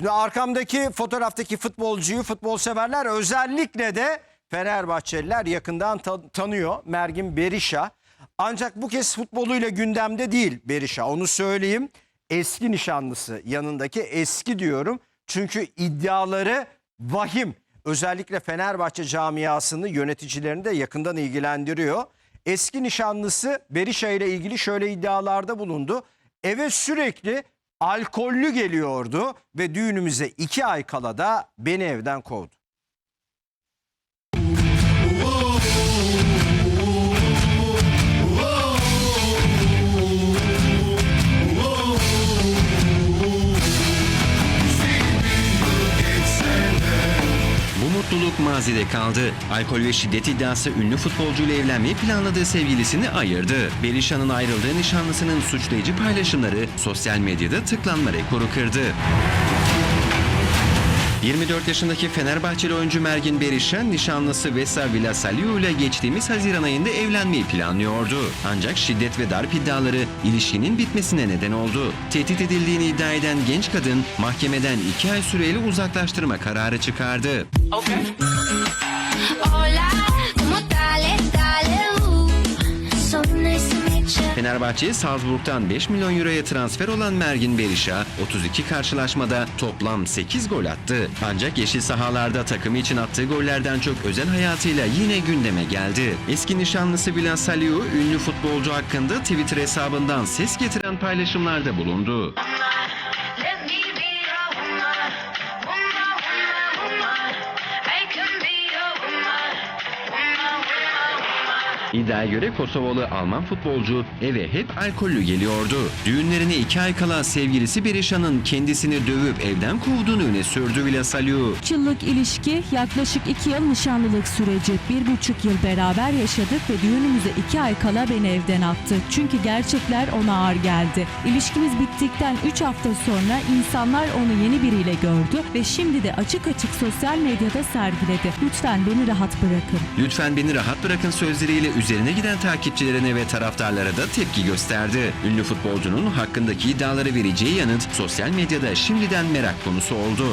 Şimdi arkamdaki fotoğraftaki futbolcuyu futbol severler özellikle de Fenerbahçeliler yakından ta- tanıyor. Mergin Berisha. Ancak bu kez futboluyla gündemde değil Berisha onu söyleyeyim. Eski nişanlısı yanındaki eski diyorum. Çünkü iddiaları vahim. Özellikle Fenerbahçe camiasını yöneticilerini de yakından ilgilendiriyor. Eski nişanlısı Berisha ile ilgili şöyle iddialarda bulundu. Eve sürekli alkollü geliyordu ve düğünümüze iki ay kala da beni evden kovdu. Bu mutluluk mazide kaldı. Alkol ve şiddet iddiası ünlü futbolcuyla evlenmeyi planladığı sevgilisini ayırdı. Berisha'nın ayrıldığı nişanlısının suçlayıcı paylaşımları sosyal medyada tıklanma rekoru kırdı. 24 yaşındaki Fenerbahçeli oyuncu Mergin Berisha nişanlısı Vesa Villasaliu ile geçtiğimiz Haziran ayında evlenmeyi planlıyordu. Ancak şiddet ve darp iddiaları ilişkinin bitmesine neden oldu. Tehdit edildiğini iddia eden genç kadın mahkemeden 2 ay süreyle uzaklaştırma kararı çıkardı. Hola, Fenerbahçe'ye Salzburg'dan 5 milyon euroya transfer olan Mergin Berisha 32 karşılaşmada toplam 8 gol attı. Ancak yeşil sahalarda takımı için attığı gollerden çok özel hayatıyla yine gündeme geldi. Eski nişanlısı Villas Saliu ünlü futbolcu hakkında Twitter hesabından ses getiren paylaşımlarda bulundu. İddiaya göre Kosovalı Alman futbolcu eve hep alkollü geliyordu. Düğünlerine iki ay kala sevgilisi Berisha'nın kendisini dövüp evden kovduğunu öne sürdü Villasaliu. Üç yıllık ilişki yaklaşık iki yıl nişanlılık süreci. Bir buçuk yıl beraber yaşadık ve düğünümüze iki ay kala beni evden attı. Çünkü gerçekler ona ağır geldi. İlişkimiz bittikten üç hafta sonra insanlar onu yeni biriyle gördü ve şimdi de açık açık sosyal medyada sergiledi. Lütfen beni rahat bırakın. Lütfen beni rahat bırakın sözleriyle üzerine giden takipçilerine ve taraftarlara da tepki gösterdi. Ünlü futbolcunun hakkındaki iddiaları vereceği yanıt sosyal medyada şimdiden merak konusu oldu.